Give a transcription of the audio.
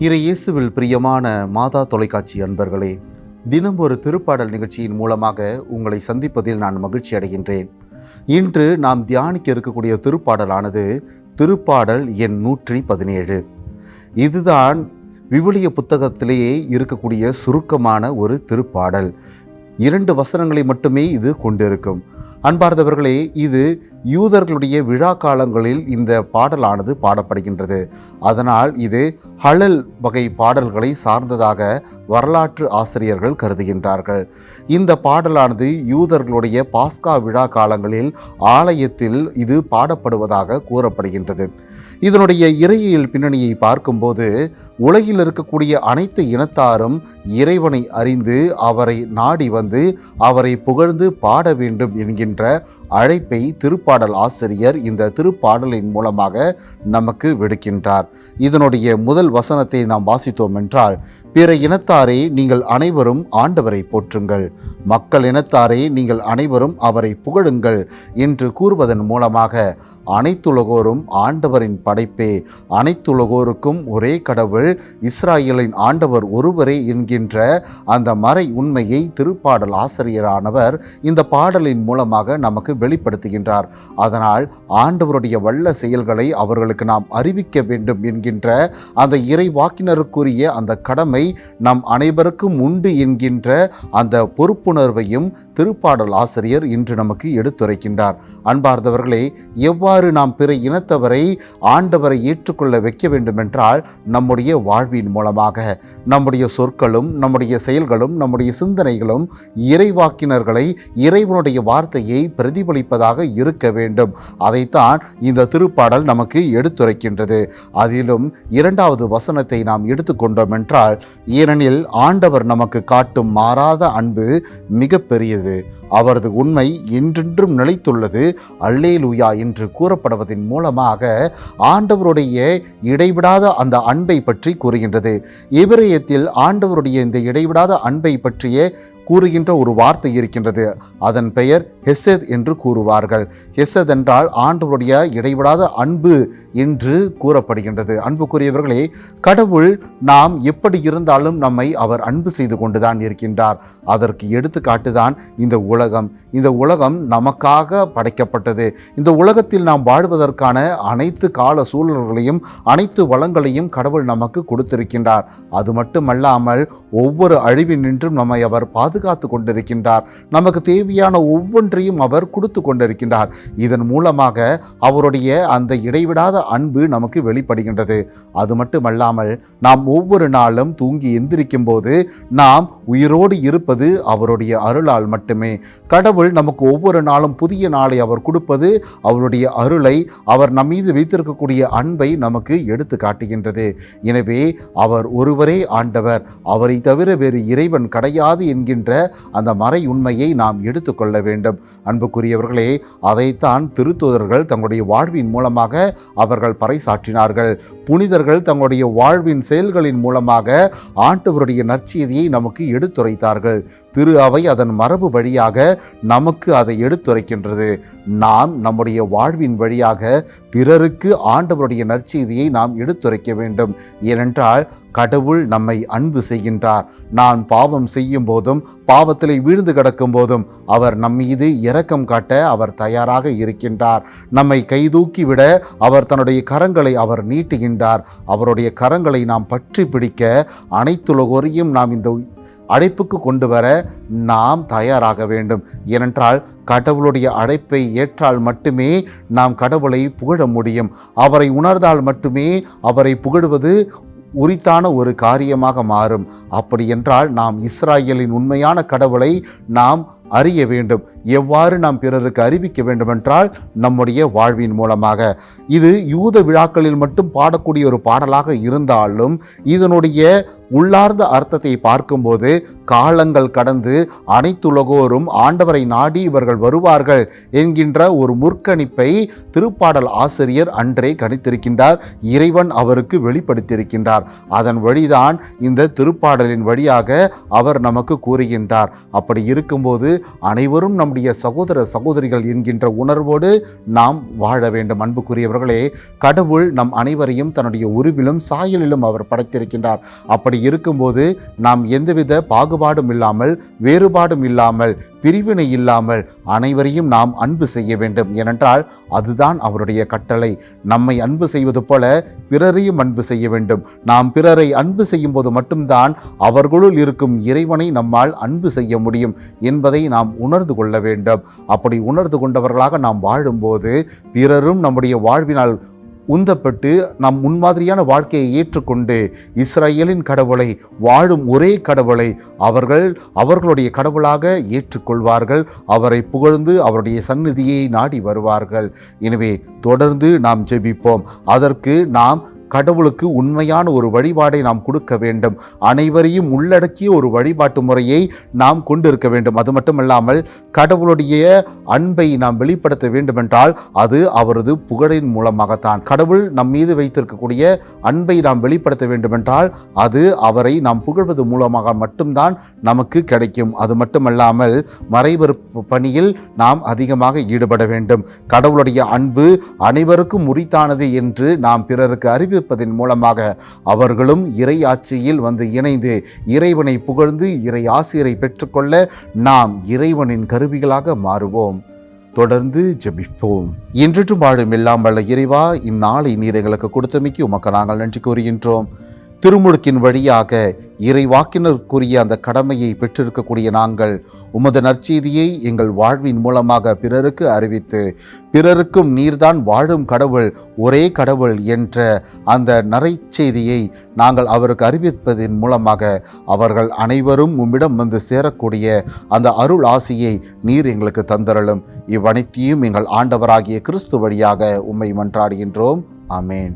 இறை இயேசுவில் பிரியமான மாதா தொலைக்காட்சி அன்பர்களே தினம் ஒரு திருப்பாடல் நிகழ்ச்சியின் மூலமாக உங்களை சந்திப்பதில் நான் மகிழ்ச்சி அடைகின்றேன். இன்று நாம் தியானிக்க இருக்கக்கூடிய திருப்பாடலானது திருப்பாடல் எண் நூற்றி பதினேழு. இதுதான் விவிலிய புத்தகத்திலேயே இருக்கக்கூடிய சுருக்கமான ஒரு திருப்பாடல். இரண்டு வசனங்களை மட்டுமே இது கொண்டிருக்கும். அன்பார்ந்தவர்களே இது யூதர்களுடைய விழா காலங்களில் இந்த பாடலானது பாடப்படுகின்றது. அதனால் இது ஹலல் வகை பாடல்களை சார்ந்ததாக வரலாற்று ஆசிரியர்கள் கருதுகின்றார்கள். இந்த பாடலானது யூதர்களுடைய பாஸ்கா விழா காலங்களில் ஆலயத்தில் இது பாடப்படுவதாக கூறப்படுகின்றது. இதனுடைய இறையியல் பின்னணியை பார்க்கும்போது உலகில் இருக்கக்கூடிய அனைத்து இனத்தாரும் இறைவனை அறிந்து அவரை நாடி வந்து அவரை புகழ்ந்து பாட வேண்டும் என்கின்ற அழைப்பை திருப்பாடல் ஆசிரியர் இந்த திருப்பாடலின் மூலமாக நமக்கு விடுக்கின்றார். இதனுடைய முதல் வசனத்தை நாம் வாசித்தோம் என்றால் பிற இனத்தாரே நீங்கள் அனைவரும் ஆண்டவரை போற்றுங்கள். மக்கள் இனத்தாரே நீங்கள் அனைவரும் அவரை புகழுங்கள் என்று கூறுவதன் மூலமாக அனைத்துலகோரும் ஆண்டவரின் படைப்பே அனைத்துலகோருக்கும் ஒரே கடவுள் இஸ்ராயலின் ஆண்டவர் ஒருவரே என்கின்ற அந்த மறை உண்மையை திருப்பாடல் ஆசிரியரானவர் இந்த பாடலின் மூலமாக நமக்கு வெளிப்படுத்துகின்றார். அதனால் ஆண்டவருடைய வல்ல செயல்களை அவர்களுக்கு நாம் அறிவிக்க வேண்டும் என்கின்ற அந்த இறை வாக்கினருக்குரிய அந்த கடமை நம் அனைவருக்கும் உண்டு என்கின்ற அந்த பொறுப்புணர்வையும் திருப்பாடல் ஆசிரியர் இன்று நமக்கு எடுத்துரைக்கின்றார். அன்பார்ந்தவர்களே எவ்வாறு நாம் பிற இனத்தவரை ஆண்டவரை ஏற்றுக்கொள்ள வைக்க வேண்டுமென்றால் நம்முடைய வாழ்வின் மூலமாக நம்முடைய சொற்களும் நம்முடைய செயல்களும் நம்முடைய சிந்தனைகளும் இறைவாக்கினர்களை இறைவனுடைய வார்த்தையை பிரதிபலிப்பதாக இருக்க வேண்டும். அதைத்தான் இந்த திருப்பாடல் நமக்கு எடுத்துரைக்கின்றது. அதிலும் இரண்டாவது வசனத்தை நாம் எடுத்துக்கொண்டோம் என்றால் ஏனெனில் ஆண்டவர் நமக்கு காட்டும் மாறாத அன்பு மிக பெரியது அவரது உண்மை என்றென்றும் நிலைத்துள்ளது. அல்லேலூயா என்று கூறப்படுவதன் மூலமாக ஆண்டவருடைய இடைவிடாத அந்த அன்பை பற்றி கூறுகின்றது. எபிரேயத்தில் ஆண்டவருடைய இந்த இடைவிடாத அன்பை பற்றிய கூறுகின்ற ஒரு வார்த்தை இருக்கின்றது. அதன் பெயர் ஹெசத் என்று கூறுவார்கள். ஹெசத் என்றால் ஆண்டவருடைய இடைவிடாத அன்பு என்று கூறப்படுகின்றது. அன்புக்குரியவர்களே கடவுள் நாம் எப்படி இருந்தாலும் நம்மை அவர் அன்பு செய்து கொண்டுதான் இருக்கின்றார். அதற்கு எடுத்துக்காட்டுதான் இந்த உலகம். இந்த உலகம் நமக்காக படைக்கப்பட்டது. இந்த உலகத்தில் நாம் வாழ்வதற்கான அனைத்து கால சூழல்களையும் அனைத்து வளங்களையும் கடவுள் நமக்கு கொடுத்திருக்கின்றார். அது மட்டுமல்லாமல் ஒவ்வொரு அழிவினின்றும் நம்மை அவர் பாதுகாத்து கொண்டிருக்கின்றார். நமக்கு தேவையான ஒவ்வொன்றையும் அவர் கொடுத்து கொண்டிருக்கின்றார். இதன் மூலமாக அவருடைய அந்த இடைவிடாத அன்பு நமக்கு வெளிப்படுகின்றது. அது மட்டுமல்லாமல் நாம் ஒவ்வொரு நாளும் தூங்கி எந்திரிக்கும் போது நாம் உயிரோடு இருப்பது அவருடைய அருளால் மட்டுமே. கடவுள் நமக்கு ஒவ்வொரு நாளும் புதிய நாளை அவர் கொடுப்பது அவருடைய அருளை அவர் நம் மீது வைத்திருக்கக்கூடிய அன்பை நமக்கு எடுத்து காட்டுகின்றது. எனவே அவர் ஒருவரே ஆண்டவர். அவரை தவிர வேறு இறைவன் கிடையாது என்கின்ற அந்த மறை உண்மையை நாம் எடுத்துக்கொள்ள வேண்டும். அன்புக்குரியவர்களே அதைத்தான் திருத்தூதர்கள் தங்களுடைய வாழ்வின் மூலமாக அவர்கள் பறைசாற்றினார்கள். புனிதர்கள் தங்களுடைய வாழ்வின் செயல்களின் மூலமாக ஆண்டவருடைய நற்செய்தியை நமக்கு எடுத்துரைத்தார்கள். திரு அவை அதன் மரபு வழியாக நமக்கு அதை எடுத்துரைக்கின்றது. நாம் நம்முடைய வாழ்வின் வழியாக பிறருக்கு ஆண்டவருடைய நற்செய்தியை நாம் எடுத்துரைக்க வேண்டும். ஏனென்றால் கடவுள் நம்மை அன்பு செய்கின்றார். நான் பாவம் செய்யும் போதும் பாவத்திலே வீழ்ந்து கிடக்கும் போதும் அவர் நம் மீது இரக்கம் காட்ட அவர் தயாராக இருக்கின்றார். நம்மை கைதூக்கி விட அவர் தன்னுடைய கரங்களை அவர் நீட்டுகின்றார். அவருடைய கரங்களை நாம் பற்றி பிடிக்க அனைத்துலகோரையும் நாம் இந்த அழைப்புக்கு கொண்டு வர நாம் தயாராக வேண்டும். ஏனென்றால் கடவுளுடைய அழைப்பை ஏற்றால் மட்டுமே நாம் கடவுளை புகழ முடியும். அவரை உணர்ந்தால் மட்டுமே அவரை புகழுவது உரித்தான ஒரு காரியமாக மாறும். அப்படியென்றால் நாம் இஸ்ராயலின் உண்மையான கடவுளை நாம் அறிய வேண்டும். எவ்வாறு நாம் பிறருக்கு அறிவிக்க வேண்டுமென்றால் நம்முடைய வாழ்வின் மூலமாக. இது யூத விழாக்களில் மட்டும் பாடக்கூடிய ஒரு பாடலாக இருந்தாலும் இதனுடைய உள்ளார்ந்த அர்த்தத்தை பார்க்கும்போது காலங்கள் கடந்து அனைத்துலகோரும் ஆண்டவரை நாடி இவர்கள் வருவார்கள் என்கின்ற ஒரு முற்கணிப்பை திருப்பாடல் ஆசிரியர் அன்றே கணித்திருக்கின்றார். இறைவன் அவருக்கு வெளிப்படுத்தியிருக்கின்றார். கூறுகின்றார் அதன் வழிதான் இந்த திருப்பாடலின் வழியாக அவர் நமக்கு கூறுகின்றார். அப்படி இருக்கும்போது அனைவரும் நம்முடைய சகோதர சகோதரிகள் என்கின்ற உணர்வோடு நாம் வாழ வேண்டும். அன்புக்குரியவர்களே கடவுள் நம் அனைவரையும் தன்னுடைய உருவிலும் சாயலிலும் அவர் படைத்திருக்கின்றார். அப்படி இருக்கும்போது நாம் எந்தவித பாகுபாடும் இல்லாமல் வேறுபாடும் இல்லாமல் பிரிவினை இல்லாமல் அனைவரையும் நாம் அன்பு செய்ய வேண்டும். ஏனென்றால் அதுதான் அவருடைய கட்டளை. நம்மை அன்பு செய்வது போல பிறரையும் அன்பு செய்ய வேண்டும். நாம் பிறரை அன்பு செய்யும் போது மட்டும்தான் அவர்களுள் இருக்கும் இறைவனை நம்மால் அன்பு செய்ய முடியும் என்பதை நாம் உணர்ந்து கொள்ள வேண்டும். அப்படி உணர்ந்து கொண்டவர்களாக நாம் வாழும்போது பிறரும் நம்முடைய வாழ்வினால் உந்தப்பட்டு நம் முன்மாதிரியான வாழ்க்கையை ஏற்றுக்கொண்டு இஸ்ரேலின் கடவுளை வாழும் ஒரே கடவுளை அவர்கள் அவர்களுடைய கடவுளாக ஏற்றுக்கொள்வார்கள். அவரை புகழ்ந்து அவருடைய சந்நிதியை நாடி வருவார்கள். எனவே தொடர்ந்து நாம் ஜெபிப்போம். அதற்கு நாம் கடவுளுக்கு உண்மையான ஒரு வழிபாடை நாம் கொடுக்க வேண்டும். அனைவரையும் உள்ளடக்கிய ஒரு வழிபாட்டு முறையை நாம் கொண்டிருக்க வேண்டும். அது மட்டுமல்லாமல் கடவுளுடைய அன்பை நாம் வெளிப்படுத்த வேண்டுமென்றால் அது அவரது புகழின் மூலமாகத்தான். கடவுள் நம் மீது வைத்திருக்கக்கூடிய அன்பை நாம் வெளிப்படுத்த வேண்டுமென்றால் அது அவரை நாம் புகழ்வது மூலமாக மட்டும்தான் நமக்கு கிடைக்கும். அது மட்டுமல்லாமல் மறைவறுப்பு பணியில் நாம் அதிகமாக ஈடுபட வேண்டும். கடவுளுடைய அன்பு அனைவருக்கும் உரித்தானது என்று நாம் பிறருக்கு அறிவிப்பதின் மூலமாக அவர்களும் இறை ஆட்சியில் வந்து இணைந்து இறைவனை புகழ்ந்து இறை ஆசிரியரை பெற்றுக்கொள்ள நாம் இறைவனின் கருவிகளாக மாறுவோம். தொடர்ந்து ஜெபிப்போம். இன்றும் வாழும் இல்லாமல் இறைவா இந்நாளை நீர் எங்களுக்கு கொடுத்தமைக்கு உமக்கு நாங்கள் நன்றி கூறுகின்றோம். திருமுழுக்கின் வழியாக இறைவாக்கினருக்குரிய அந்த கடமையை பெற்றிருக்கக்கூடிய நாங்கள் உமது நற்செய்தியை எங்கள் வாழ்வின் மூலமாக பிறருக்கு அறிவித்து பிறருக்கும் நீர்தான் வாழும் கடவுள் ஒரே கடவுள் என்ற அந்த நரைச்செய்தியை நாங்கள் அவருக்கு அறிவிப்பதன் மூலமாக அவர்கள் அனைவரும் உம்மிடம் வந்து சேரக்கூடிய அந்த அருள் ஆசியை நீர் எங்களுக்கு தந்தரலும் இவ்வனைத்தையும் எங்கள் ஆண்டவராகிய கிறிஸ்து வழியாக உம்மை மன்றாடுகின்றோம். ஆமேன்.